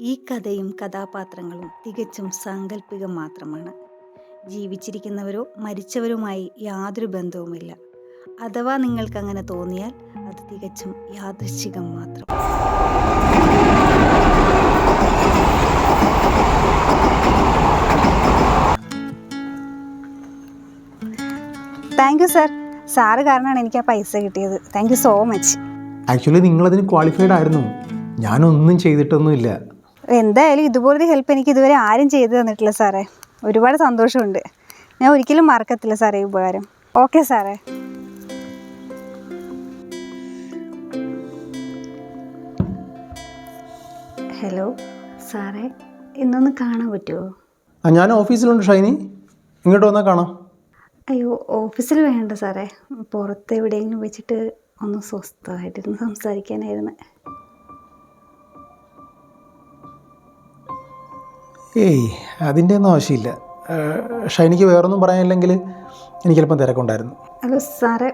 ഈ കഥയും കഥാപാത്രങ്ങളും തികച്ചും സാങ്കല്പികം മാത്രമാണ്. ജീവിച്ചിരിക്കുന്നവരോ മരിച്ചവരുമായി യാതൊരു ബന്ധവുമില്ല. അഥവാ നിങ്ങൾക്ക് അങ്ങനെ തോന്നിയാൽ അത് തികച്ചും യാദൃശ്ചികം മാത്രം. താങ്ക് യു സാർ സാറ് കാരണമാണ് എനിക്ക് ആ പൈസ കിട്ടിയത്. Thank you so much actually നിങ്ങളതിന് qualified ആയിരുന്നു. ഞാനൊന്നും ചെയ്തിട്ടൊന്നുമില്ല. എന്തായാലും ഇതുപോലൊരു ഹെൽപ്പ് എനിക്ക് ഇതുവരെ ആരും ചെയ്തു തന്നിട്ടില്ല സാറേ. ഒരുപാട് സന്തോഷമുണ്ട്. ഞാൻ ഒരിക്കലും മറക്കത്തില്ല സാറേ ഈ ഉപകാരം. ഓക്കെ സാറേ. ഹലോ സാറേ ഇന്നൊന്ന് കാണാൻ പറ്റുമോ ആ ഞാൻ ഓഫീസിലുണ്ട് ഷൈനി. ഇങ്ങോട്ട് വന്നാൽ കാണാം. അയ്യോ ഓഫീസിൽ വേണ്ട സാറേ. പുറത്ത് എവിടെയെങ്കിലും വെച്ചിട്ട് ഒന്ന് സ്വസ്ഥമായിട്ടിരുന്ന് സംസാരിക്കാനായിരുന്നു. ഏയ് അതിന്റെ ഒന്നും ആവശ്യമില്ല. പക്ഷേ ഷൈനിക്ക് വേറൊന്നും പറയാനില്ലെങ്കിൽ എനിക്ക് ചിലപ്പം തിരക്കുണ്ടായിരുന്നു. ഹലോ സാറേ.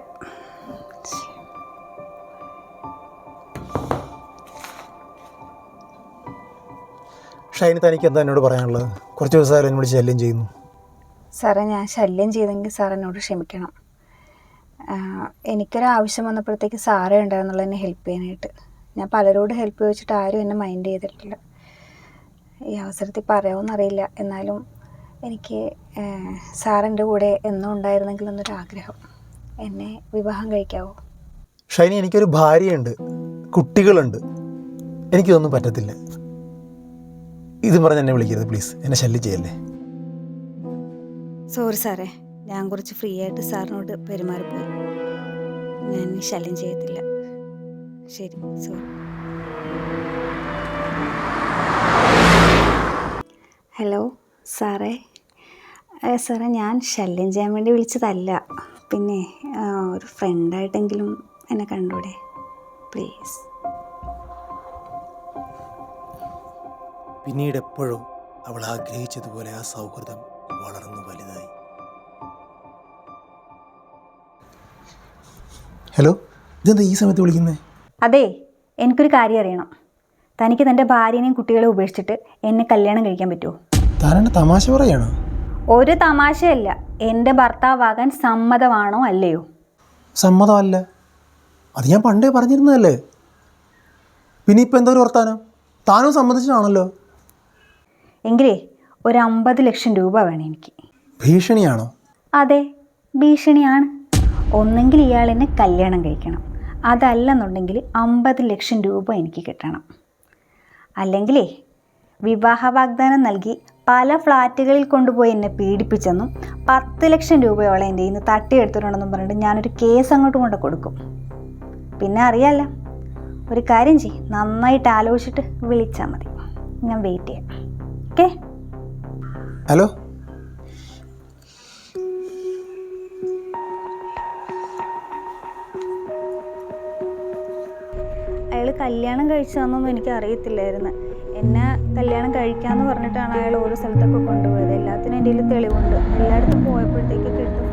ഷൈനി തനിക്ക് എന്താ എന്നോട് പറയാനുള്ളത്? കുറച്ച് ദിവസമായാലും എന്നോട് ശല്യം ചെയ്യുന്നു. സാറേ ഞാൻ ശല്യം ചെയ്തെങ്കിൽ സാർ എന്നോട് ക്ഷമിക്കണം. എനിക്കൊരു ആവശ്യം വന്നപ്പോഴത്തേക്ക് സാറേ ഉണ്ടായിരുന്നുള്ളൂ എന്നെ ഹെൽപ്പ് ചെയ്യാനായിട്ട്. ഞാൻ പലരോട് ഹെൽപ്പ് ചോദിച്ചിട്ട് ആരും എന്നെ മൈൻഡ് ചെയ്തിട്ടില്ല. ഈ അവസരത്തിൽ പറയാമെന്നറിയില്ല എന്നാലും എനിക്ക് സാറിന്റെ കൂടെ എന്നും ഉണ്ടായിരുന്നെങ്കിൽ എന്നൊരു ആഗ്രഹം എന്നെ വിവാഹം കഴിക്കാവോ? ഷൈനി എനിക്കൊരു ഭാര്യയുണ്ട്. കുട്ടികളുണ്ട്. എനിക്കിതൊന്നും പറ്റത്തില്ല. ഇതും പറഞ്ഞ് എന്നെ വിളിക്കരുത് പ്ലീസ്. എന്നെ ശല്യം ചെയ്യല്ലേ സോറി സാറേ. ഞാൻ കുറച്ച് ഫ്രീ ആയിട്ട് സാറിനോട് പെരുമാറിപ്പോയി. ഞാൻ ശല്യം ചെയ്യത്തില്ല. ശരി സോറി. ഹലോ സാറേ. സാറേ ഞാൻ ശല്യം ചെയ്യാൻ വേണ്ടി വിളിച്ചതല്ല. പിന്നെ ഒരു ഫ്രണ്ടായിട്ടെങ്കിലും എന്നെ കണ്ടൂടെ? പ്ലീസ്. പിന്നീട് എപ്പോഴോ അവൾ ആഗ്രഹിച്ചതുപോലെ ആ സൗഹൃദം വളർന്നു വലുതായി. ഹലോ ഇതെന്താ ഈ സമയത്ത് വിളിക്കുന്നത് അതെ എനിക്കൊരു കാര്യം അറിയണം. തനിക്ക് തന്റെ ഭാര്യനെയും കുട്ടികളെ ഉപേക്ഷിച്ചിട്ട് എന്നെ കല്യാണം കഴിക്കാൻ പറ്റുമോ? താനെന്നെ തമാശ പറയാണ്. ഒരു തമാശയല്ല. എന്റെ ഭർത്താവാകാൻ സമ്മതമാണോ അല്ലയോ? സമ്മതമല്ല. അത് ഞാൻ പണ്ടേ പറഞ്ഞിരുന്നതല്ലേ. പിന്നെ ഇപ്പം എന്തോ ഒരു വർത്താനം? താനും സമ്മതിച്ചതാണല്ലോ. എങ്കിലേ ഒരു അമ്പത് ലക്ഷം രൂപ വേണം എനിക്ക്. ഭീഷണിയാണോ? അതെ ഭീഷണിയാണ്. ഒന്നെങ്കിൽ ഇയാൾ എന്നെ കല്യാണം കഴിക്കണം. അതല്ലെന്നുണ്ടെങ്കിൽ അമ്പത് ലക്ഷം രൂപ എനിക്ക് കിട്ടണം. അല്ലെങ്കിലേ വിവാഹ വാഗ്ദാനം നൽകി പല ഫ്ലാറ്റുകളിൽ കൊണ്ടുപോയി എന്നെ പീഡിപ്പിച്ചെന്നും പത്ത് ലക്ഷം രൂപയോളം എന്റെ ഇന്ന് തട്ടിയെടുത്തിട്ടുണ്ടെന്നും പറഞ്ഞിട്ട് ഞാനൊരു കേസ് അങ്ങോട്ട് കൊണ്ട് കൊടുക്കും. പിന്നെ അറിയാല്ല. ഒരു കാര്യം ചെയ്യ്. നന്നായിട്ട് ആലോചിച്ചിട്ട് വിളിച്ചാൽ മതി. ഞാൻ വെയിറ്റ് ചെയ്യാം. ഓക്കെ ഹലോ കല്യാണം കഴിച്ചതെന്നൊന്നും എനിക്ക് അറിയത്തില്ലായിരുന്നു എന്നെ കല്യാണം കഴിക്കാന്ന് പറഞ്ഞിട്ടാണ് അയാൾ ഓരോ സ്ഥലത്തൊക്കെ കൊണ്ടുപോയത്. എല്ലാത്തിനും എന്റെ തെളിവുണ്ട്. എല്ലായിടത്തും പോയപ്പോഴത്തേക്ക് എടുത്ത